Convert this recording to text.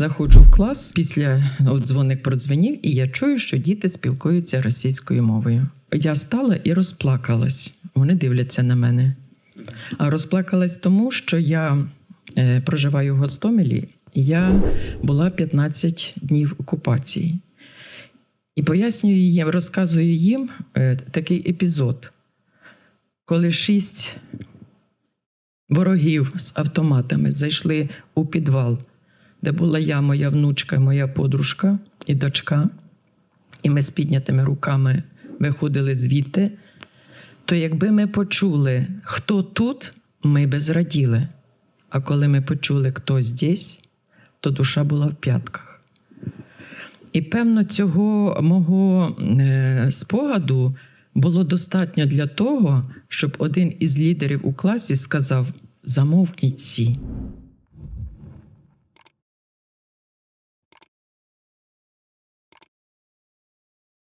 заходжу в клас після от дзвоник продзвенів, і я чую, що діти спілкуються російською мовою. Я стала і розплакалась. Вони дивляться на мене. А розплакалась тому, що я е, проживаю в Гостомелі, я була 15 днів окупації. І пояснюю їм, розказую їм е, такий епізод, коли шість ворогів з автоматами зайшли у підвал, де була я, моя внучка, моя подружка і дочка, і ми з піднятими руками виходили звідти, то якби ми почули, хто тут, ми би зраділи. А коли ми почули, хто здесь, то душа була в п'ятках. І певно, цього мого е, спогаду було достатньо для того, щоб один із лідерів у класі сказав: замовкніть всі.